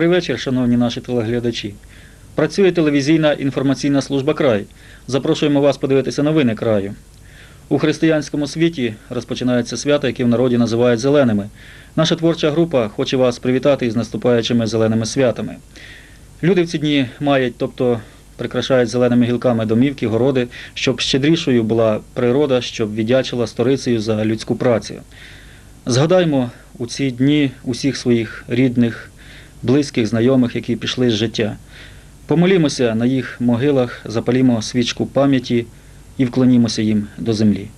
Добрий вечір, шановні наші телеглядачі. Працює телевізійна інформаційна служба край. Запрошуємо вас подивитися новини краю. У християнському світі розпочинається свято, яке в народі називають зеленими. Наша творча група хоче вас привітати із наступаючими зеленими святами. Люди в ці дні мають, тобто прикрашають зеленими гілками домівки, городи, щоб щедрішою була природа, щоб віддячила сторицею за людську працю. Згадаймо у ці дні усіх своїх рідних, близьких, знайомих, які пішли з життя. Помолімося на їх могилах, запалімо свічку пам'яті і вклонімося їм до землі.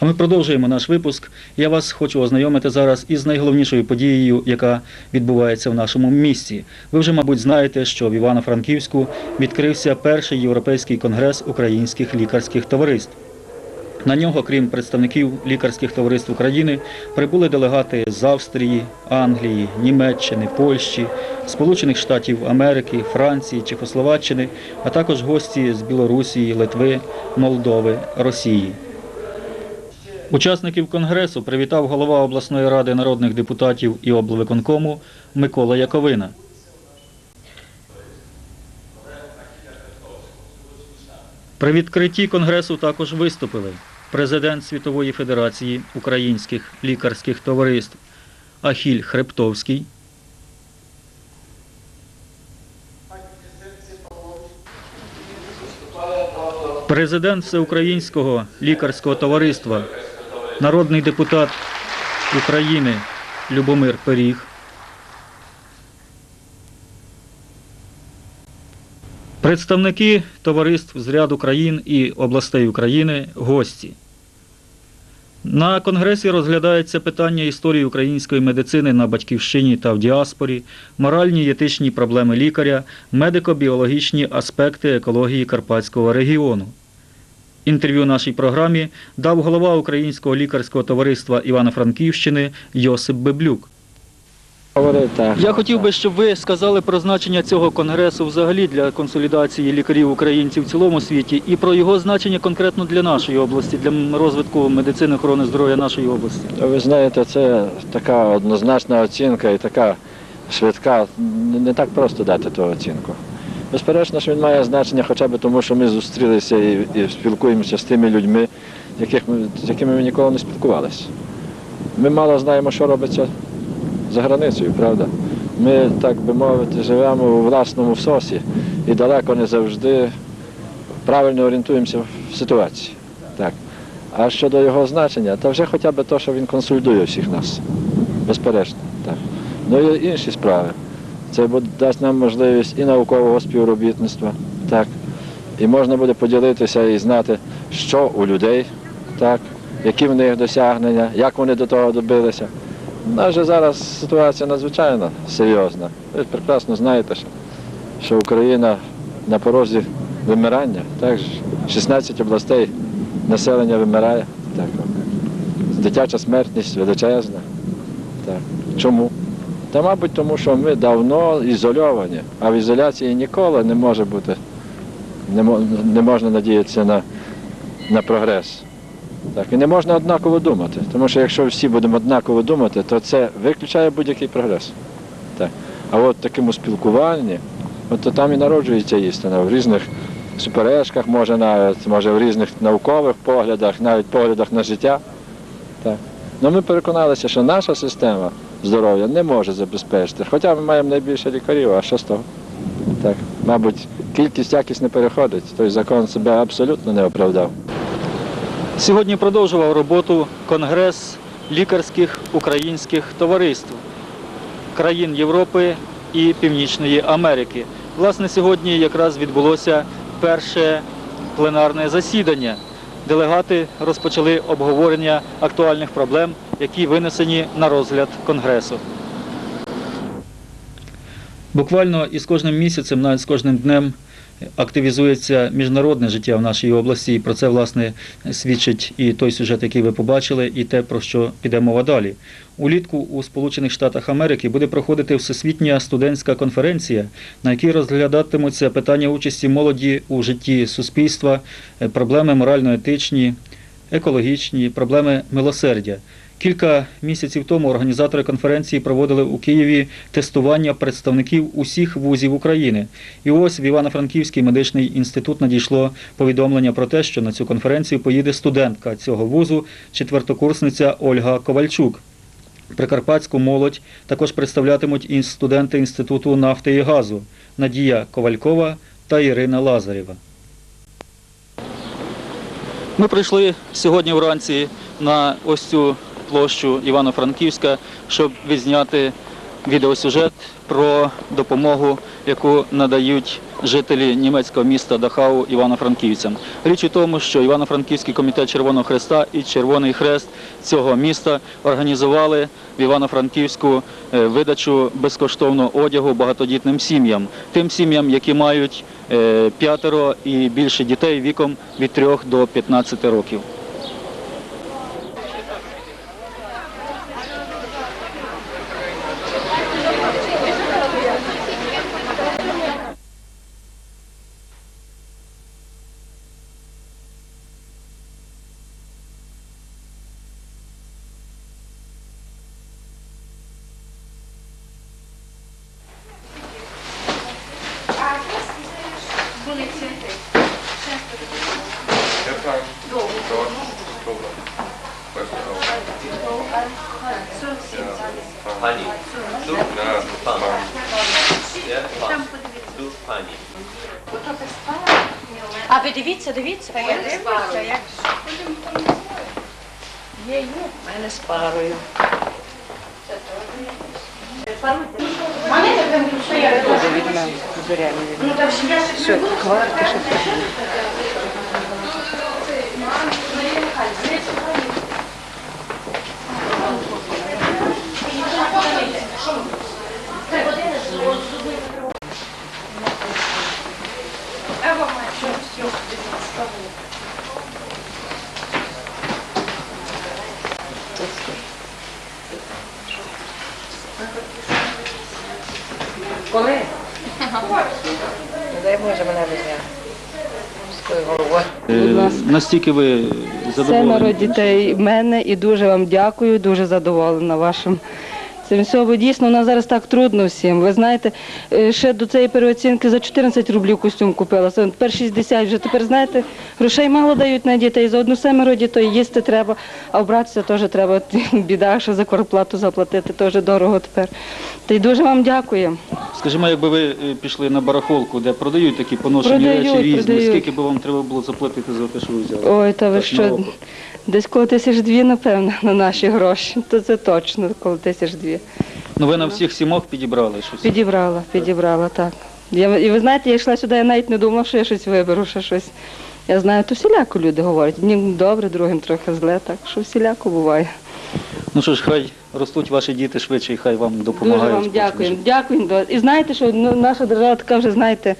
А ми продовжуємо наш випуск. Я вас хочу ознайомити зараз із найголовнішою подією, яка відбувається в нашому місті. Ви вже, мабуть, знаєте, що в Івано-Франківську відкрився перший європейський конгрес українських лікарських товариств. На нього, крім представників лікарських товариств України, прибули делегати з Австрії, Англії, Німеччини, Польщі, Сполучених Штатів Америки, Франції, Чехословаччини, а також гості з Білорусі, Литви, Молдови, Росії. Учасників конгресу привітав голова обласної ради народних депутатів і облвиконкому Микола Яковина. При відкритті конгресу також виступили президент Світової Федерації українських лікарських товариств Ахіль Хребтовський, президент Всеукраїнського лікарського товариства, народний депутат України Любомир Періг, Представники товариств з ряду країн і областей України гості. На конгресі розглядається питання історії української медицини на батьківщині та в діаспорі, моральні й етичні проблеми лікаря, медико-біологічні аспекти екології Карпатського регіону. Інтерв'ю нашій програмі дав голова Українського лікарського товариства Івано-Франківщини Йосип Беблюк. Я хотів би, щоб ви сказали про значення цього конгресу взагалі для консолідації лікарів українців в цілому світі і про його значення конкретно для нашої області, для розвитку медицини охорони здоров'я нашої області. Ви знаєте, це така однозначна оцінка і така швидка. Не- Не так просто дати ту оцінку. Безперечно, що він має значення хоча б тому, що ми зустрілися і, і спілкуємося з тими людьми, яких ми, з якими ми ніколи не спілкувалися. Ми мало знаємо, що робиться за границею, правда? Ми, так би мовити, живемо у власному всосі і далеко не завжди правильно орієнтуємося в ситуації. Так. А щодо його значення, то вже хоча б те, що він консультує всіх нас. Безперечно. Так. Ну і інші справи. Це дасть нам можливість і наукового співробітництва, так. І можна буде поділитися і знати, що у людей, так, які в них досягнення, як вони до того добилися. Нас зараз ситуація надзвичайно серйозна. Ви прекрасно знаєте, що, Україна на порозі вимирання. Так, 16 областей населення вимирає. Так. Дитяча смертність величезна. Так. Чому? Та, мабуть, тому що ми давно ізольовані, а в ізоляції ніколи не може бути, не можна надіятися на, на прогрес. Так, і не можна однаково думати, тому що якщо всі будемо однаково думати, то це виключає будь-який прогрес. Так. А от такому спілкуванні, от то там і народжується істина в різних суперечках, може навіть, може в різних наукових поглядах, навіть поглядах на життя. Так. Ну, ми переконалися, що наша система здоров'я не може забезпечити. Хоча ми маємо найбільше лікарів, а що з того? Так. Мабуть, кількість якість не переходить. Той закон себе абсолютно не оправдав. Сьогодні продовжував роботу Конгрес лікарських українських товариств країн Європи і Північної Америки. Власне, сьогодні якраз відбулося перше пленарне засідання. Делегати розпочали обговорення актуальних проблем, які винесені на розгляд Конгресу. Буквально із кожним місяцем, навіть з кожним днем активізується міжнародне життя в нашій області, і про це власне свідчить і той сюжет, який ви побачили, і те, про що піде мова далі. Улітку у Сполучених Штатах Америки буде проходити всесвітня студентська конференція, на якій розглядатимуться питання участі молоді у житті суспільства, е, проблеми морально-етичні, екологічні, проблеми милосердя. Кілька місяців тому організатори конференції проводили у Києві тестування представників усіх вузів України. І ось в Івано-Франківський медичний інститут надійшло повідомлення про те, що на цю конференцію поїде студентка цього вузу, четвертокурсниця Ольга Ковальчук. Прикарпатську молодь також представлятимуть і студенти Інституту нафти і газу Надія Ковалькова та Ірина Лазарєва. Ми прийшли сьогодні вранці на ось цю площу Івано-Франківська, щоб відзняти відеосюжет про допомогу, яку надають жителі німецького міста Дахау івано-франківцям. Річ у тому, що Івано-Франківський комітет Червоного Хреста і Червоний Хрест цього міста організували в Івано-Франківську е, видачу безкоштовного одягу багатодітним сім'ям, тим сім'ям, які мають е, п'ятеро і більше дітей віком від 3 до 15 років. Pani. Tu, tu pan. Nie, pan. Tu pani. А ви дивіться, дивіться. Є, є. У мене з парою. Дуже від мене зоряні від мене. Все, кварти, що це. Коли? Дай Боже мене візьме. Ласка. Е, Настільки ви задоволені? Семеро дітей в мене і дуже вам дякую, дуже задоволена вашим. Цим всього, бо дійсно у нас зараз так трудно всім. Ви знаєте, е, ще до цієї переоцінки за 14 рублів костюм купила. Це Тепер 60 вже тепер, знаєте, грошей мало дають на дітей. За одну семеро дітей їсти треба, а вбратися теж треба. Біда, що за квартплату заплатити, теж дорого тепер. Та й дуже вам дякую. Скажімо, якби ви е, пішли на барахолку, де продають такі поношені Продають, речі різні, продають. скільки б вам треба було заплатити за те, що ви взяли? Ой, та ви Так, що, десь коло тисяч дві, напевно, на наші гроші. То це точно, коло тисяч дві. Ну ви на всіх сімох підібрали щось. Підібрала, підібрала, так. Я, і ви знаєте, я йшла сюди, я навіть не думала, що я щось виберу, що щось. Я знаю, то всіляко люди говорять. Одним добре, другим трохи зле, так що всіляко буває. Ну що ж, хай ростуть ваші діти швидше і хай вам Дуже допомагають. вам дякуємо. Дякуємо. І знаєте, що ну, наша держава така вже, знаєте,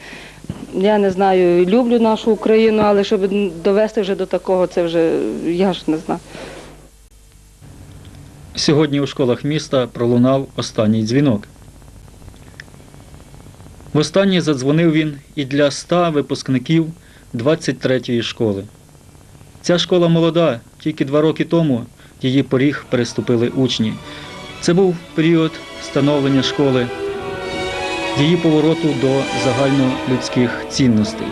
я не знаю, люблю нашу Україну, але щоб довести вже до такого, це вже я ж не знаю. Сьогодні у школах міста пролунав останній дзвінок. Востаннє задзвонив він і для ста випускників 23-ї школи. Ця школа молода, тільки два роки тому її поріг переступили учні. Це був період становлення школи, її повороту до загальнолюдських цінностей.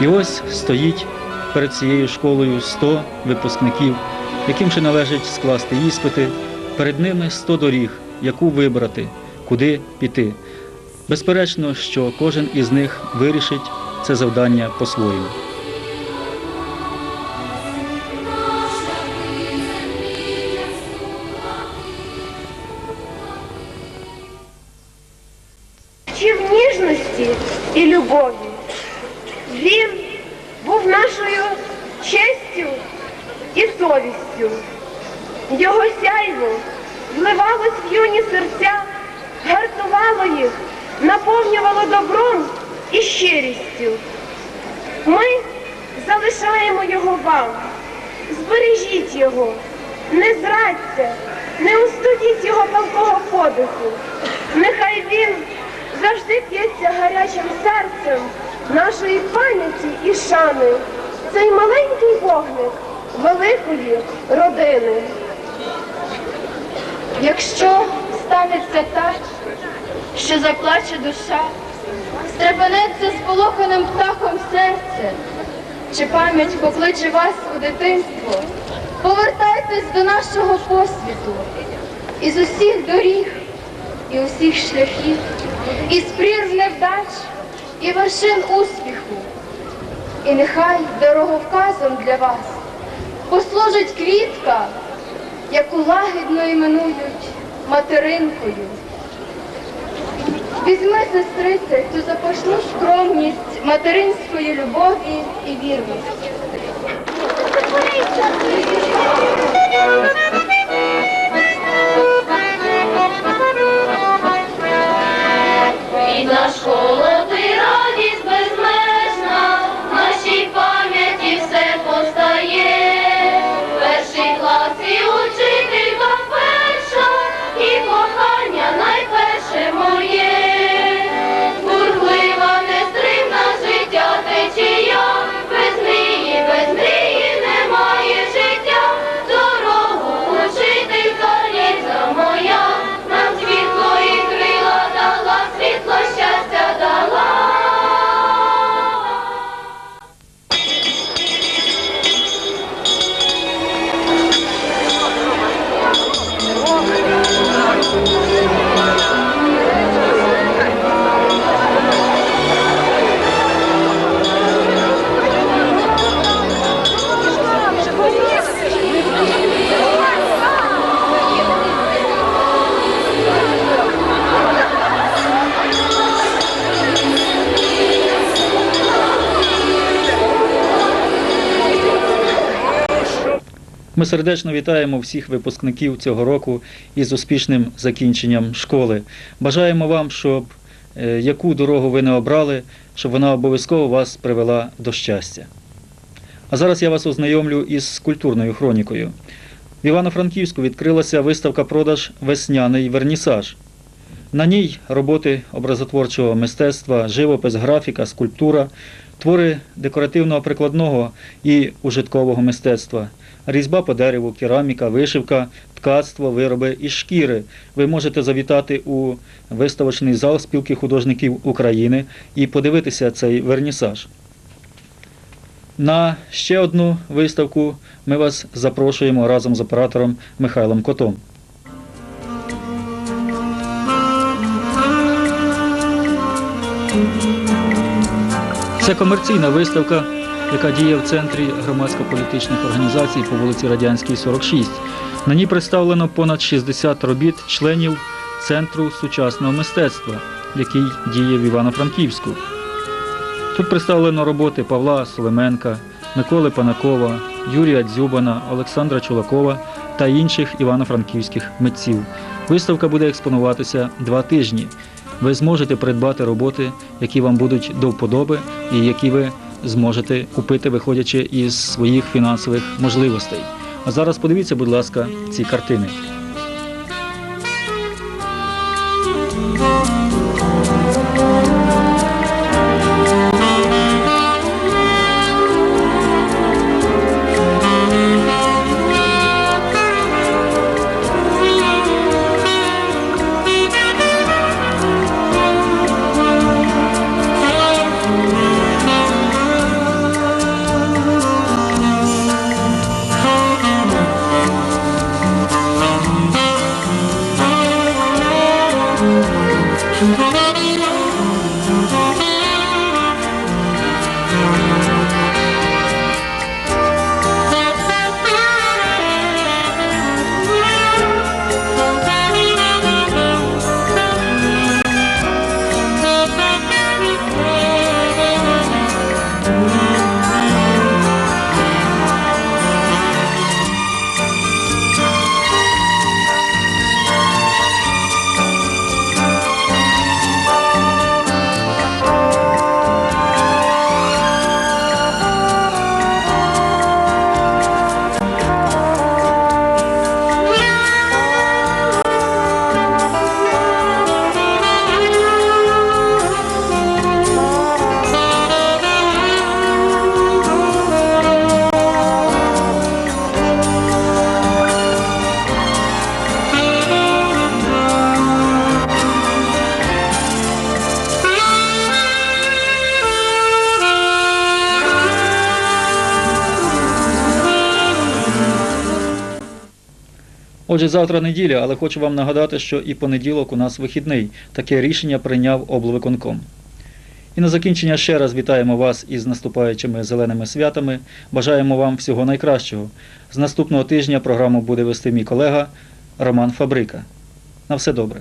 І ось стоїть перед цією школою 100 випускників, яким ще належить скласти іспити. Перед ними 100 доріг, яку вибрати, куди піти. Безперечно, що кожен із них вирішить це завдання по-своєму. вчив ніжності і любові. Він був нашою честю і совістю. Його сяйво вливалось в юні серця, гартувало їх, наповнювало добром і щирістю. Ми залишаємо його вам. Збережіть його, не зрадьте, не устудіть його палкого подиху. Нехай він завжди п'ється гарячим серцем нашої пам'яті і шани. Цей маленький вогник великої родини. Якщо станеться так, що заплаче душа, стрепенеться сполоханим птахом серце, чи пам'ять покличе вас у дитинство, повертайтесь до нашого посвіту, із усіх доріг і усіх шляхів, із прірв невдач і вершин успіху. І нехай дороговказом для вас послужить квітка, яку лагідно іменують материнкою. Візьми, сестрице, цю запашну скромність материнської любові і вірності. Ми сердечно вітаємо всіх випускників цього року із успішним закінченням школи. Бажаємо вам, щоб е, яку дорогу ви не обрали, щоб вона обов'язково вас привела до щастя. А зараз я вас ознайомлю із культурною хронікою. В Івано-Франківську відкрилася виставка продаж Весняний вернісаж. На ній роботи образотворчого мистецтва, живопис, графіка, скульптура, твори декоративного прикладного і ужиткового мистецтва, різьба по дереву, кераміка, вишивка, ткацтво, вироби із шкіри. Ви можете завітати у виставочний зал спілки художників України і подивитися цей вернісаж. На ще одну виставку ми вас запрошуємо разом з оператором Михайлом Котом. Це комерційна виставка, яка діє в центрі громадсько-політичних організацій по вулиці Радянській, 46. На ній представлено понад 60 робіт членів Центру сучасного мистецтва, який діє в Івано-Франківську. Тут представлено роботи Павла Солеменка, Миколи Панакова, Юрія Дзюбана, Олександра Чулакова та інших івано-франківських митців. Виставка буде експонуватися два тижні. Ви зможете придбати роботи, які вам будуть до вподоби і які ви зможете купити, виходячи із своїх фінансових можливостей. А зараз подивіться, будь ласка, ці картини. Отже, завтра неділя, але хочу вам нагадати, що і понеділок у нас вихідний. Таке рішення прийняв облвиконком. І на закінчення ще раз вітаємо вас із наступаючими зеленими святами. Бажаємо вам всього найкращого. З наступного тижня програму буде вести мій колега Роман Фабрика. На все добре.